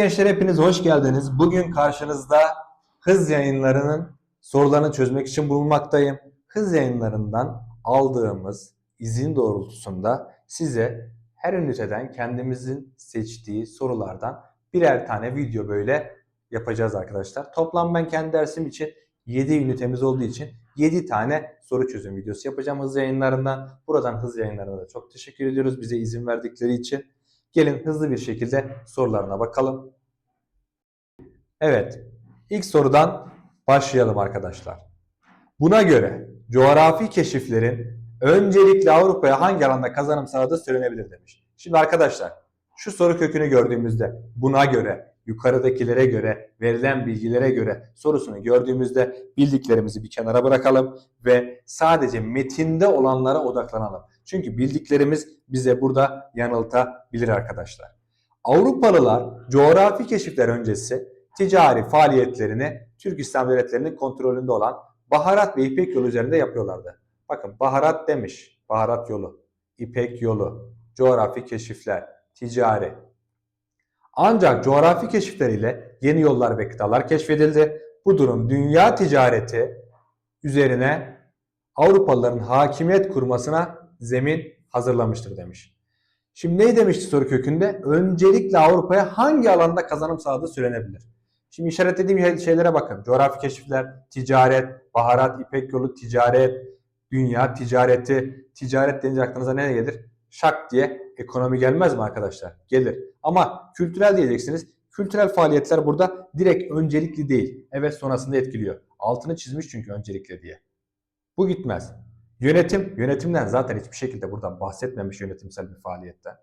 gençler hepiniz hoş geldiniz. Bugün karşınızda hız yayınlarının sorularını çözmek için bulunmaktayım. Hız yayınlarından aldığımız izin doğrultusunda size her üniteden kendimizin seçtiği sorulardan birer tane video böyle yapacağız arkadaşlar. Toplam ben kendi dersim için 7 ünitemiz olduğu için 7 tane soru çözüm videosu yapacağım hız yayınlarından. Buradan hız yayınlarına da çok teşekkür ediyoruz bize izin verdikleri için. Gelin hızlı bir şekilde sorularına bakalım. Evet, ilk sorudan başlayalım arkadaşlar. Buna göre coğrafi keşiflerin öncelikle Avrupa'ya hangi alanda kazanım sağladığı söylenebilir demiş. Şimdi arkadaşlar şu soru kökünü gördüğümüzde buna göre, yukarıdakilere göre, verilen bilgilere göre sorusunu gördüğümüzde bildiklerimizi bir kenara bırakalım ve sadece metinde olanlara odaklanalım. Çünkü bildiklerimiz bize burada yanıltabilir arkadaşlar. Avrupalılar coğrafi keşifler öncesi ticari faaliyetlerini Türk İslam devletlerinin kontrolünde olan baharat ve İpek yolu üzerinde yapıyorlardı. Bakın baharat demiş, baharat yolu, İpek yolu, coğrafi keşifler, ticari. Ancak coğrafi keşifleriyle yeni yollar ve kıtalar keşfedildi. Bu durum dünya ticareti üzerine Avrupalıların hakimiyet kurmasına zemin hazırlamıştır demiş. Şimdi ne demişti soru kökünde? Öncelikle Avrupa'ya hangi alanda kazanım sağladığı söylenebilir. Şimdi işaretlediğim şeylere bakın. Coğrafi keşifler, ticaret, baharat, ipek yolu, ticaret, dünya ticareti. Ticaret denince aklınıza ne gelir? Şak diye ekonomi gelmez mi arkadaşlar? Gelir. Ama kültürel diyeceksiniz. Kültürel faaliyetler burada direkt öncelikli değil. Evet sonrasında etkiliyor. Altını çizmiş çünkü öncelikle diye. Bu gitmez. Yönetim, yönetimden zaten hiçbir şekilde buradan bahsetmemiş yönetimsel bir faaliyetten.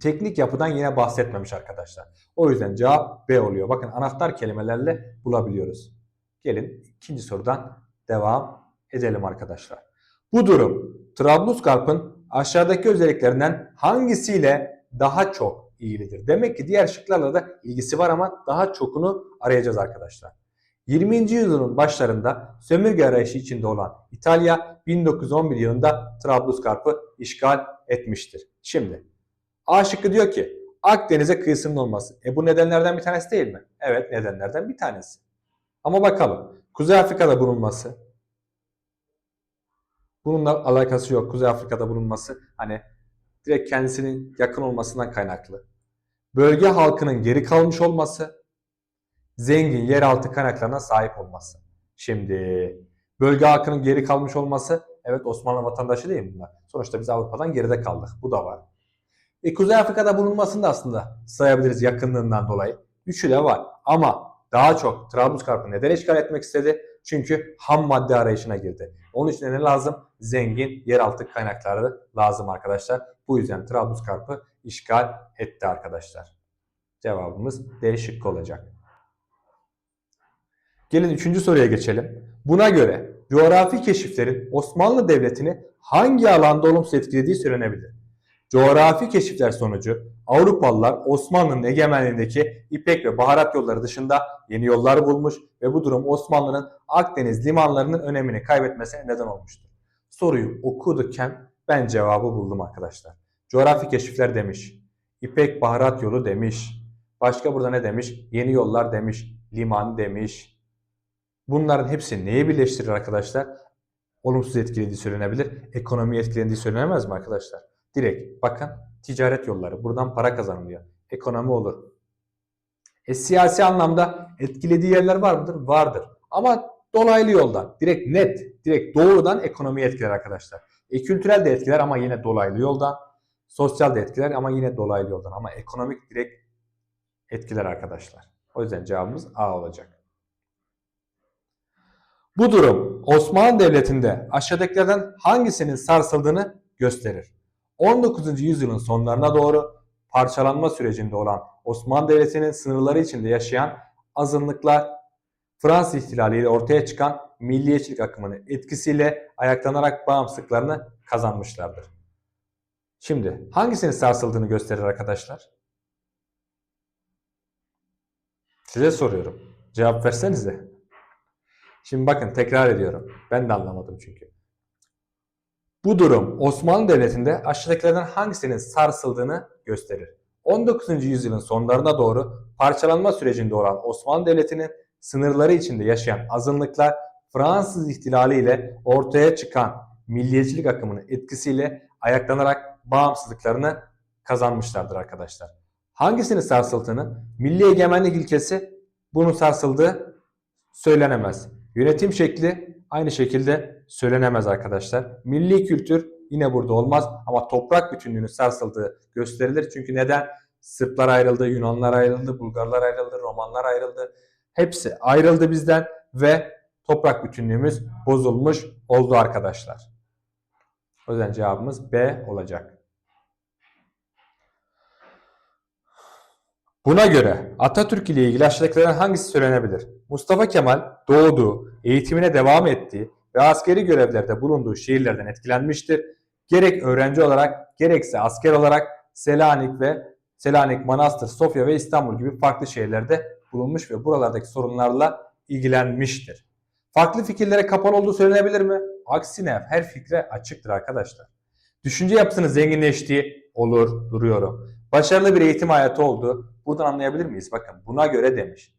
Teknik yapıdan yine bahsetmemiş arkadaşlar. O yüzden cevap B oluyor. Bakın anahtar kelimelerle bulabiliyoruz. Gelin ikinci sorudan devam edelim arkadaşlar. Bu durum Trablusgarp'ın aşağıdaki özelliklerinden hangisiyle daha çok ilgilidir? Demek ki diğer şıklarla da ilgisi var ama daha çokunu arayacağız arkadaşlar. 20. yüzyılın başlarında sömürge arayışı içinde olan İtalya 1911 yılında Trablusgarp'ı işgal etmiştir. Şimdi A şıkkı diyor ki Akdeniz'e kıyısının olması. E bu nedenlerden bir tanesi değil mi? Evet nedenlerden bir tanesi. Ama bakalım Kuzey Afrika'da bulunması. Bununla alakası yok. Kuzey Afrika'da bulunması hani direkt kendisinin yakın olmasından kaynaklı. Bölge halkının geri kalmış olması zengin yeraltı kaynaklarına sahip olması. Şimdi bölge halkının geri kalmış olması evet Osmanlı vatandaşı değil bunlar? Sonuçta biz Avrupa'dan geride kaldık. Bu da var. E, Kuzey Afrika'da bulunmasını da aslında sayabiliriz yakınlığından dolayı. Üçü de var. Ama daha çok Trablusgarp'ı neden işgal etmek istedi? Çünkü ham madde arayışına girdi. Onun için ne lazım? Zengin yeraltı kaynakları lazım arkadaşlar. Bu yüzden Trablusgarp'ı işgal etti arkadaşlar. Cevabımız D şıkkı olacak. Gelin üçüncü soruya geçelim. Buna göre coğrafi keşiflerin Osmanlı Devleti'ni hangi alanda olumsuz etkilediği söylenebilir. Coğrafi keşifler sonucu Avrupalılar Osmanlı'nın egemenliğindeki İpek ve baharat yolları dışında yeni yollar bulmuş ve bu durum Osmanlı'nın Akdeniz limanlarının önemini kaybetmesine neden olmuştur. Soruyu okudukken ben cevabı buldum arkadaşlar. Coğrafi keşifler demiş. İpek baharat yolu demiş. Başka burada ne demiş? Yeni yollar demiş. Liman demiş. Bunların hepsi neyi birleştirir arkadaşlar? Olumsuz etkilediği söylenebilir. Ekonomiyi etkilendiği söylenemez mi arkadaşlar? Direkt bakın ticaret yolları. Buradan para kazanılıyor. Ekonomi olur. E, siyasi anlamda etkilediği yerler var mıdır? Vardır. Ama dolaylı yoldan. Direkt net. Direkt doğrudan ekonomiyi etkiler arkadaşlar. E, kültürel de etkiler ama yine dolaylı yoldan. Sosyal de etkiler ama yine dolaylı yoldan. Ama ekonomik direkt etkiler arkadaşlar. O yüzden cevabımız A olacak. Bu durum Osmanlı Devleti'nde aşağıdakilerden hangisinin sarsıldığını gösterir. 19. yüzyılın sonlarına doğru parçalanma sürecinde olan Osmanlı Devleti'nin sınırları içinde yaşayan azınlıklar Fransız ihtilaliyle ortaya çıkan milliyetçilik akımının etkisiyle ayaklanarak bağımsızlıklarını kazanmışlardır. Şimdi hangisinin sarsıldığını gösterir arkadaşlar? Size soruyorum. Cevap versenize. Şimdi bakın tekrar ediyorum. Ben de anlamadım çünkü. Bu durum Osmanlı Devleti'nde aşağıdakilerden hangisinin sarsıldığını gösterir. 19. yüzyılın sonlarına doğru parçalanma sürecinde olan Osmanlı Devleti'nin sınırları içinde yaşayan azınlıklar Fransız ihtilali ile ortaya çıkan milliyetçilik akımının etkisiyle ayaklanarak bağımsızlıklarını kazanmışlardır arkadaşlar. Hangisinin sarsıldığını, milli egemenlik ilkesi bunun sarsıldığı söylenemez. Yönetim şekli aynı şekilde söylenemez arkadaşlar. Milli kültür yine burada olmaz ama toprak bütünlüğünün sarsıldığı gösterilir. Çünkü neden? Sırplar ayrıldı, Yunanlar ayrıldı, Bulgarlar ayrıldı, Romanlar ayrıldı. Hepsi ayrıldı bizden ve toprak bütünlüğümüz bozulmuş oldu arkadaşlar. O yüzden cevabımız B olacak. Buna göre Atatürk ile ilgili aşağıdakilerden hangisi söylenebilir? Mustafa Kemal doğduğu, eğitimine devam ettiği ve askeri görevlerde bulunduğu şehirlerden etkilenmiştir. Gerek öğrenci olarak gerekse asker olarak Selanik ve Selanik, Manastır, Sofya ve İstanbul gibi farklı şehirlerde bulunmuş ve buralardaki sorunlarla ilgilenmiştir. Farklı fikirlere kapalı olduğu söylenebilir mi? Aksine her fikre açıktır arkadaşlar. Düşünce yapısının zenginleştiği olur, duruyorum. Başarılı bir eğitim hayatı oldu. Buradan anlayabilir miyiz? Bakın buna göre demiş.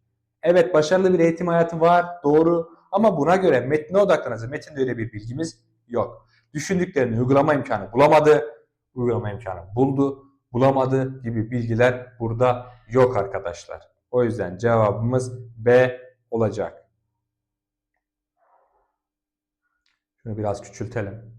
Evet başarılı bir eğitim hayatı var, doğru. Ama buna göre metne odaklanacağız. Metinde öyle bir bilgimiz yok. Düşündüklerini uygulama imkanı bulamadı, uygulama imkanı buldu, bulamadı gibi bilgiler burada yok arkadaşlar. O yüzden cevabımız B olacak. Şunu biraz küçültelim.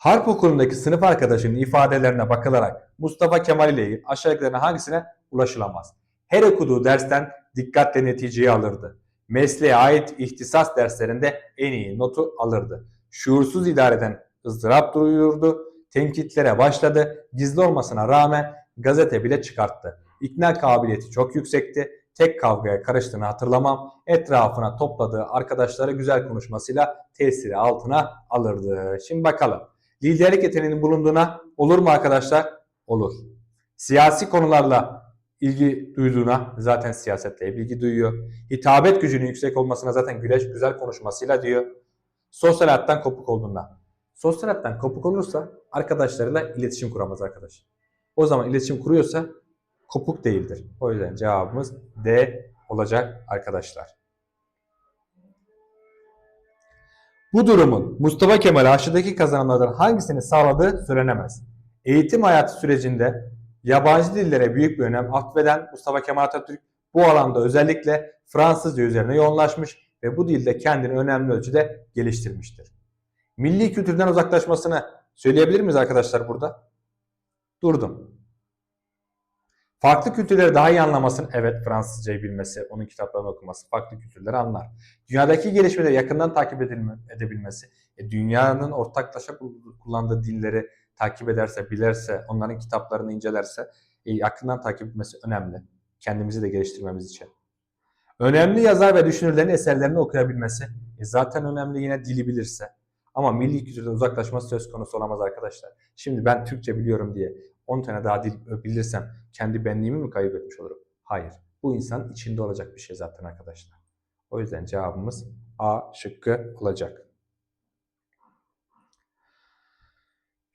Harp okulundaki sınıf arkadaşının ifadelerine bakılarak Mustafa Kemal ile ilgili aşağıdakilerden hangisine ulaşılamaz? Her okuduğu dersten dikkatle neticeyi alırdı. Mesleğe ait ihtisas derslerinde en iyi notu alırdı. Şuursuz idareden ızdırap duyurdu. Tenkitlere başladı. Gizli olmasına rağmen gazete bile çıkarttı. İkna kabiliyeti çok yüksekti. Tek kavgaya karıştığını hatırlamam. Etrafına topladığı arkadaşları güzel konuşmasıyla tesiri altına alırdı. Şimdi bakalım. Liderlik yeteneğinin bulunduğuna olur mu arkadaşlar? Olur. Siyasi konularla ilgi duyduğuna zaten siyasetle ilgi duyuyor. Hitabet gücünün yüksek olmasına zaten güleş güzel konuşmasıyla diyor. Sosyal hayattan kopuk olduğuna. Sosyal hayattan kopuk olursa arkadaşlarıyla iletişim kuramaz arkadaş. O zaman iletişim kuruyorsa kopuk değildir. O yüzden cevabımız D olacak arkadaşlar. Bu durumun Mustafa Kemal aşağıdaki kazanımlardan hangisini sağladığı söylenemez. Eğitim hayatı sürecinde yabancı dillere büyük bir önem atfeden Mustafa Kemal Atatürk bu alanda özellikle Fransızca üzerine yoğunlaşmış ve bu dilde kendini önemli ölçüde geliştirmiştir. Milli kültürden uzaklaşmasını söyleyebilir miyiz arkadaşlar burada? Durdum. Farklı kültürleri daha iyi anlamasın. Evet Fransızcayı bilmesi, onun kitaplarını okuması farklı kültürleri anlar. Dünyadaki gelişmeleri yakından takip edilme, edebilmesi. E, dünyanın ortaklaşa kullandığı dilleri takip ederse, bilirse, onların kitaplarını incelerse e, yakından takip etmesi önemli. Kendimizi de geliştirmemiz için. Önemli yazar ve düşünürlerin eserlerini okuyabilmesi. E, zaten önemli yine dili bilirse. Ama milli kültürden uzaklaşması söz konusu olamaz arkadaşlar. Şimdi ben Türkçe biliyorum diye 10 tane daha dil bilirsem kendi benliğimi mi kaybetmiş olurum? Hayır. Bu insan içinde olacak bir şey zaten arkadaşlar. O yüzden cevabımız A şıkkı olacak.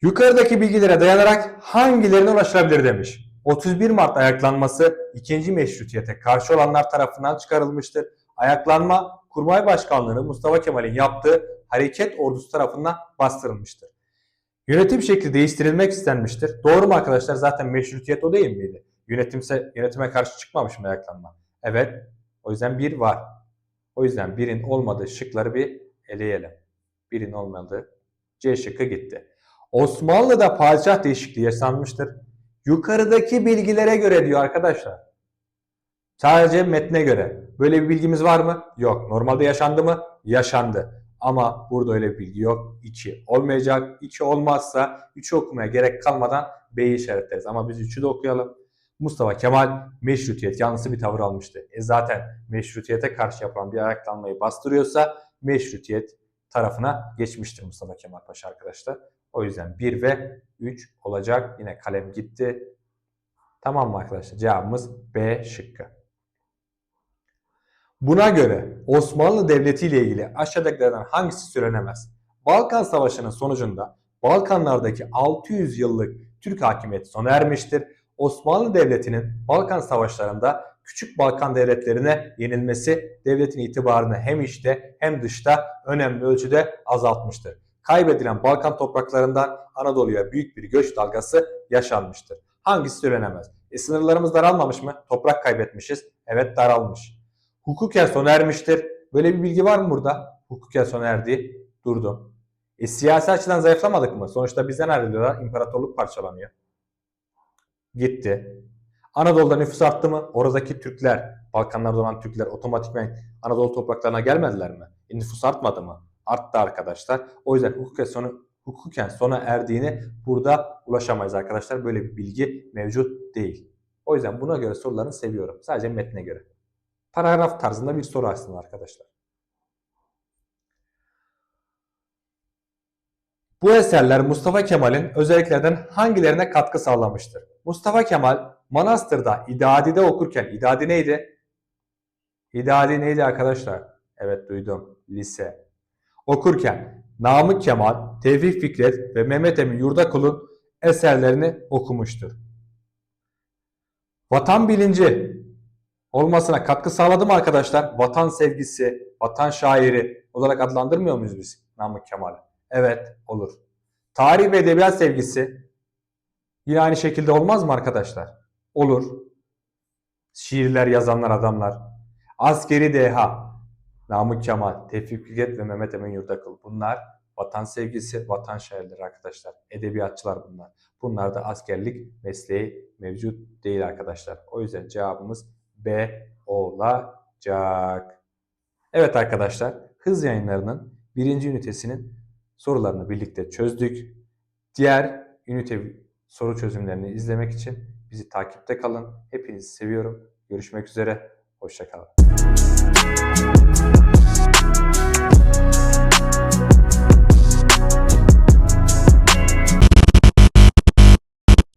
Yukarıdaki bilgilere dayanarak hangilerine ulaşılabilir demiş. 31 Mart ayaklanması ikinci meşrutiyete karşı olanlar tarafından çıkarılmıştır. Ayaklanma Kurmay Başkanlığı'nı Mustafa Kemal'in yaptığı hareket ordusu tarafından bastırılmıştır. Yönetim şekli değiştirilmek istenmiştir. Doğru mu arkadaşlar? Zaten meşrutiyet o değil miydi? Yönetimse yönetime karşı çıkmamış mı ayaklanma? Evet. O yüzden bir var. O yüzden birin olmadığı şıkları bir eleyelim. Birin olmadığı C şıkkı gitti. Osmanlı'da padişah değişikliği yaşanmıştır. Yukarıdaki bilgilere göre diyor arkadaşlar. Sadece metne göre. Böyle bir bilgimiz var mı? Yok. Normalde yaşandı mı? Yaşandı. Ama burada öyle bir bilgi yok. 2 olmayacak. 2 olmazsa 3'ü okumaya gerek kalmadan B'yi işaretleriz. Ama biz 3'ü de okuyalım. Mustafa Kemal meşrutiyet yanlısı bir tavır almıştı. E zaten meşrutiyete karşı yapılan bir ayaklanmayı bastırıyorsa meşrutiyet tarafına geçmiştir Mustafa Kemal Paşa arkadaşlar. O yüzden 1 ve 3 olacak. Yine kalem gitti. Tamam mı arkadaşlar? Cevabımız B şıkkı. Buna göre Osmanlı Devleti ile ilgili aşağıdakilerden hangisi söylenemez? Balkan Savaşı'nın sonucunda Balkanlardaki 600 yıllık Türk hakimiyeti sona ermiştir. Osmanlı Devleti'nin Balkan Savaşları'nda küçük Balkan devletlerine yenilmesi devletin itibarını hem içte hem dışta önemli ölçüde azaltmıştır. Kaybedilen Balkan topraklarından Anadolu'ya büyük bir göç dalgası yaşanmıştır. Hangisi söylenemez? E sınırlarımız daralmamış mı? Toprak kaybetmişiz. Evet daralmış. Hukuken sona ermiştir. Böyle bir bilgi var mı burada? Hukuken sona erdi. Durdum. E siyasi açıdan zayıflamadık mı? Sonuçta bizden ayrılıyorlar. İmparatorluk parçalanıyor. Gitti. Anadolu'da nüfus arttı mı? Oradaki Türkler, Balkanlarda olan Türkler otomatikman Anadolu topraklarına gelmediler mi? E nüfus artmadı mı? Arttı arkadaşlar. O yüzden hukuken sonu hukuken sona erdiğini burada ulaşamayız arkadaşlar. Böyle bir bilgi mevcut değil. O yüzden buna göre sorularını seviyorum. Sadece metne göre. Paragraf tarzında bir soru aslında arkadaşlar. Bu eserler Mustafa Kemal'in özelliklerden hangilerine katkı sağlamıştır? Mustafa Kemal Manastır'da İdadi'de okurken, İdadi neydi? İdadi neydi arkadaşlar? Evet duydum. Lise. Okurken Namık Kemal, Tevfik Fikret ve Mehmet Emin Yurdakul'un eserlerini okumuştur. Vatan bilinci olmasına katkı sağladı mı arkadaşlar? Vatan sevgisi, vatan şairi olarak adlandırmıyor muyuz biz Namık Kemal'i? Evet olur. Tarih ve edebiyat sevgisi yine aynı şekilde olmaz mı arkadaşlar? Olur. Şiirler yazanlar adamlar. Askeri deha. Namık Kemal, Tevfik Fikret ve Mehmet Emin Yurdakul. Bunlar vatan sevgisi, vatan şairleri arkadaşlar. Edebiyatçılar bunlar. Bunlar da askerlik mesleği mevcut değil arkadaşlar. O yüzden cevabımız B olacak. Evet arkadaşlar, hız yayınlarının birinci ünitesinin sorularını birlikte çözdük. Diğer ünite soru çözümlerini izlemek için bizi takipte kalın. Hepinizi seviyorum. Görüşmek üzere. Hoşçakalın.